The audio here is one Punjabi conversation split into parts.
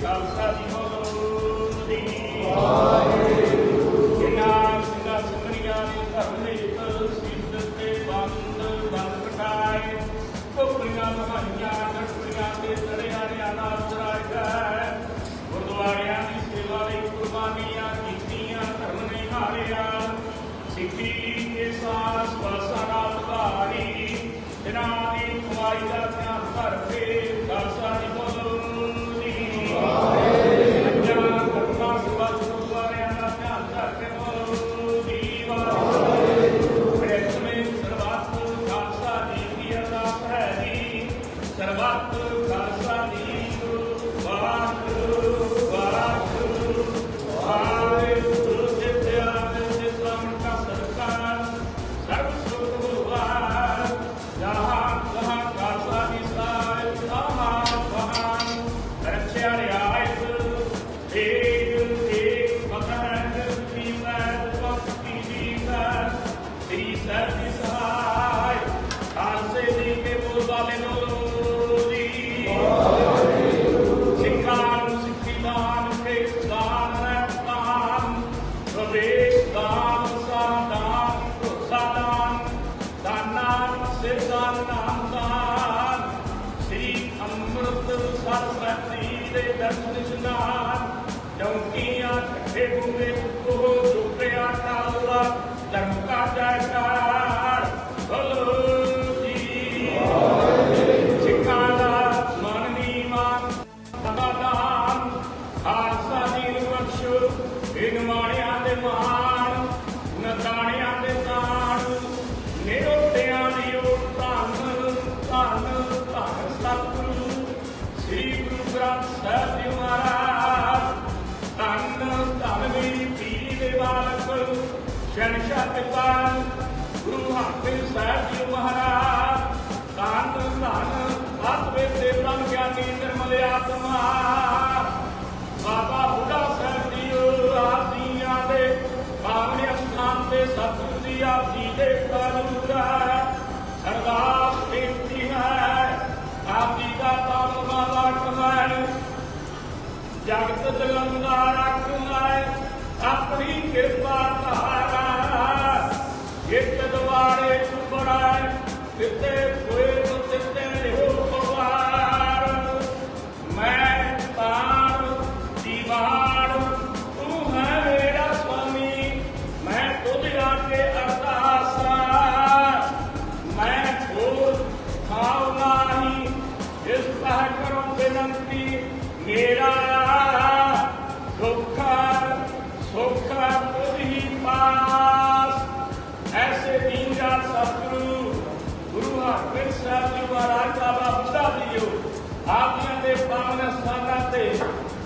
Salsa ਦੇ ਦਰਸ਼ਨ ਇਸ਼ਨਾਨ ਚੌਂਕੀਆਂ ਠੱਠੇ ਗੁੰਗੇ ਕੋ ਜੁਗਿਆ ਕਾਲਾ ਧਰਮ ਕਾ ਜੈਕਾਰ ਸ਼ਨਸ਼ਾ ਗੁਰੂ ਹਰਗੋਬਿੰਦ ਸਾਹਿਬ ਜੀ ਮਹਾਰਾਜ ਧੰਨ ਧੰਨ ਸਤ ਵੇਦੇ ਬ੍ਰਹਮ ਗਿਆਨੀ ਨਿਰਮਲ ਆਤਮਾ। ਬਾਬਾ ਬੁੱਢਾ ਸਾਹਿਬ ਜੀ ਆਦੀਆਂ ਦੇ ਪਾਵਨ ਅਸਥਾਨ ਤੇ ਸਤਿਗੁਰੂ ਜੀ ਆਪ ਜੀ ਦੇ ਕਾਨੂੰਨ ਸਰਦਾਰ ਬੇਨਤੀ ਹੈ। ਆਪ ਜੀ ਦਾ ਤਾਮ ਬਾਬਾ ਕਮਾਣ ਜਗਤ ਜਲੰਦਾ With every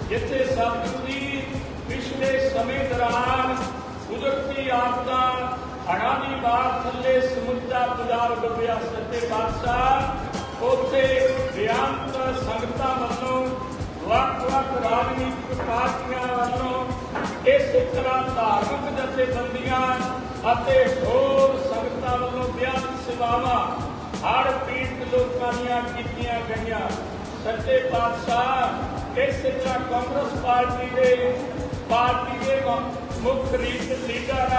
ਜਿੱਥੇ ਸਤਿਗੁਰੂ ਜੀ ਪਿਛਲੇ ਸਮੇਂ ਦੌਰਾਨ ਕੁਦਰਤੀ ਆਪਦਾ ਹੜ੍ਹਾਂ ਦੀ ਬਾੜ ਥੱਲੇ ਸਮੁੰਦਰਾ ਪੰਜਾਬ ਡੁੱਬਿਆ ਸੱਚੇ ਬਾਦਸ਼ਾਹ ਉੱਥੇ ਬਿਆੰਤ ਸੰਗਤਾਂ ਵੱਲੋਂ ਵੱਖ-ਵੱਖ ਰਾਜਨੀਤਿਕ ਪਾਰਟੀਆਂ ਵੱਲੋਂ ਇਸ ਤਰ੍ਹਾਂ ਧਾਰਮਿਕ ਜਥੇਬੰਦੀਆਂ ਅਤੇ ਹੋਰ ਸੰਗਤਾਂ ਵੱਲੋਂ ਬਿਆੰਤ ਸੇਵਾਵਾਂ ਹਰ ਪੀੜਤ ਲੋਕਾਂ ਦੀਆਂ ਕੀਤੀਆਂ ਗਈਆਂ। ਸੱਚੇ ਪਾਤਸ਼ਾਹ ਇਸ ਤਰ੍ਹਾਂ ਕਾਂਗਰਸ ਪਾਰਟੀ ਦੇ ਪਾਰਟੀ ਦੇ ਮੁੱਖ ਲੀਡਰ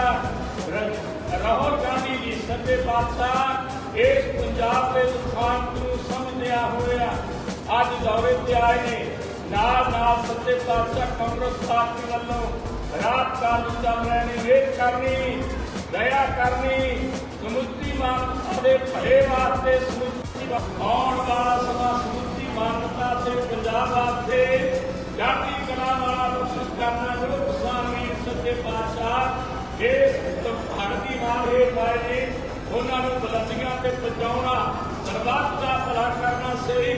ਰਾਹੁਲ ਗਾਂਧੀ ਜੀ ਸੱਚੇ ਪਾਤਸ਼ਾਹ ਇਸ ਪੰਜਾਬ ਦੇ ਨੁਕਸਾਨ ਨੂੰ ਸਮਝਦਿਆ ਹੋਇਆ ਅੱਜ ਦੌਰੇ ਤੇ ਆਏ ਨੇ। ਨਾਲ ਨਾਲ ਸੱਚੇ ਪਾਤਸ਼ਾਹ ਕਾਂਗਰਸ ਪਾਰਟੀ ਵੱਲੋਂ ਰਾਤ ਕਾਲ ਚੱਲ ਰਹੇ ਨੇ। ਵੇਟ ਕਰਨੀ, ਦਇਆ ਕਰਨੀ, ਸਮੁੱਚੀ ਮਾਨਵਤਾ ਦੇ ਭਲੇ ਵਾਸਤੇ ਸਮੁੱਚੀ ਆਉਣ ਵਾਲਾ ਸਮਾਂ ਸਮੁੱਚੀ ਤੇ ਪੰਜਾਬ ਵਾਸਤੇ ਜਾਤੀ ਕਲਾ ਵਾਲਾ ਕੋਸ਼ਿਸ਼ ਕਰਨਾ ਜੋ ਕਿਸਾਨ ਵੀ ਸੱਚੇ ਪਾਤਸ਼ਾਹ ਇਸ ਭਾਰਤੀ ਨਾਲ ਇਹ ਪਾਏ ਨੇ ਉਹਨਾਂ ਨੂੰ ਬੁਲੰਦੀਆਂ ਤੇ ਪਹੁੰਚਾਉਣਾ ਸਰਬੱਤ ਦਾ ਭਲਾ ਕਰਨਾ ਸਹੀ